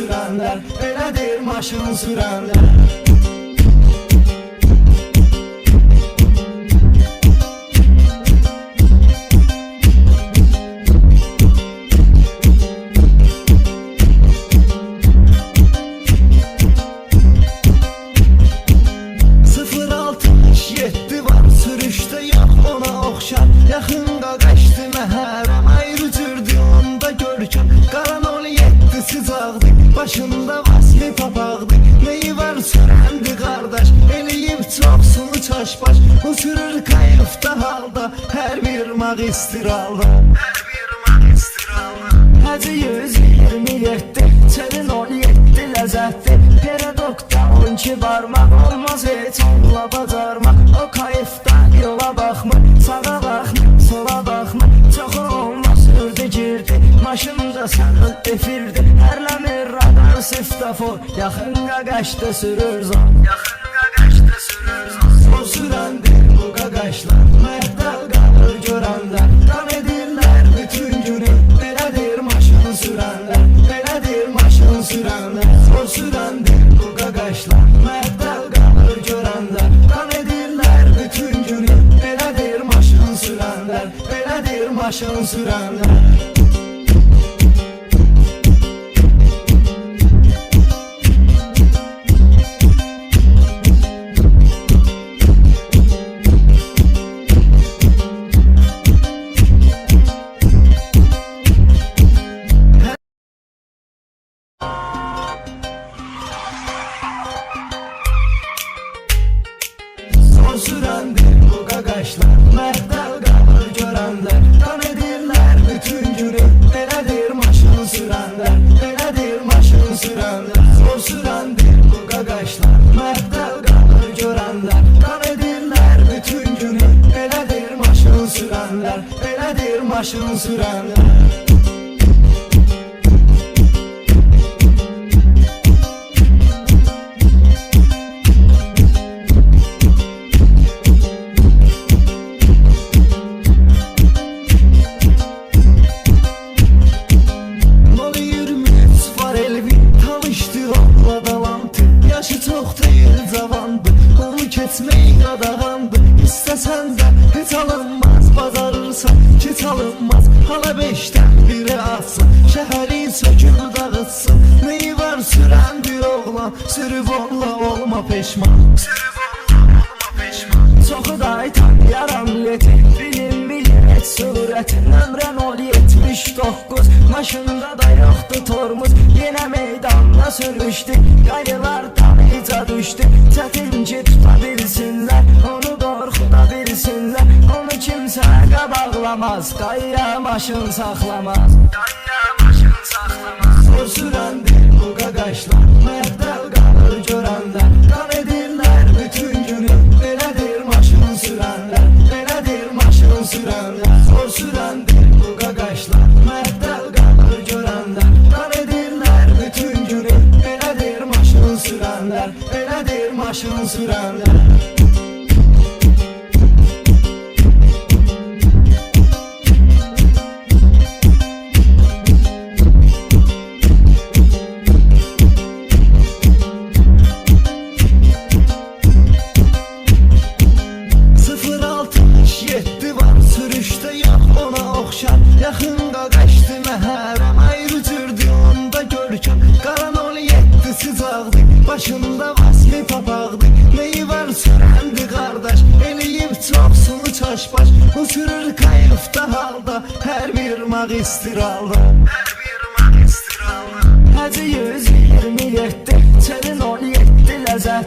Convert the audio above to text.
sürənlər Belədir maşın sürənlər Sıfır altmış yetti var. Sürüşte yok ona oxşar Yaxında başında vasli papaqdı Neyi var sürəndi qardaş eləyib çoxsunu çaşbaş. O sürür kayıfda halda hər bir magistralda Hər bir magistralda Hacı 127 Çelin 17 ləzzətli Peredokta 12 barmaq Olmaz heç onunla bacarmaq O kayıfda yola baxmır Sağa baxmır, sola baxmır Çoxu olmaz ördü girdi Maşında sarıl efirdi. Hərləmir radar siftafor Yaxınqa qaçdı sürür zon Yaxınqa qaçdı sürür zon O sürəndir bu qaqaşlar Məhdəl qalır görənlər Qan edirlər bütün günü. Belədir maşın sürənlər Belədir maşın sürənlər O sürəndir bu qaqaşlar Məhdəl qalır görənlər Qan edirlər bütün günü. Belədir maşın sürənlər Belədir maşın sürənlər sürənlər Belədir maşın sürənlər Nol 23 var Elvin Tanışdı onunla dalantı Yaşı çok değil cavandı Onu keçmeyi qadağandı Hala beşdən biri atsın Şəhərin sökür dağıtsın. Neyi var sürən bir oğlan? Sürüb onunla olma peşman. Sürüb onunla olma peşman. Çoxu da tanıyaram leti Bilim bilir et surət Nömrən ol 79 Maşında da yoxdu tormuz. Yenə meydanda sürüşdük Qayılardan ica düşdük Çətin ki qabaqlamaz Qayya maşın saxlamaz Qayya maşın saxlamaz Zor sürəndir bu qaqaşlar Məhdəl qalır görənlər Qan edirlər bütün günü Belədir maşın sürənlər Belədir maşın sürənlər Zor sürəndir bu qaqaşlar Məhdəl qalır görənlər Qan edirlər bütün günü Belədir maşın sürənlər Belədir maşın sürənlər başında vaski papağdı Neyi var serendi kardeş? Eliyip çapsını çaş baş Uçurur kayıfta halda. Her bir mag istiralda Her bir mag istiralda Hacı 120 yetti Çenin 10 yetti lezzet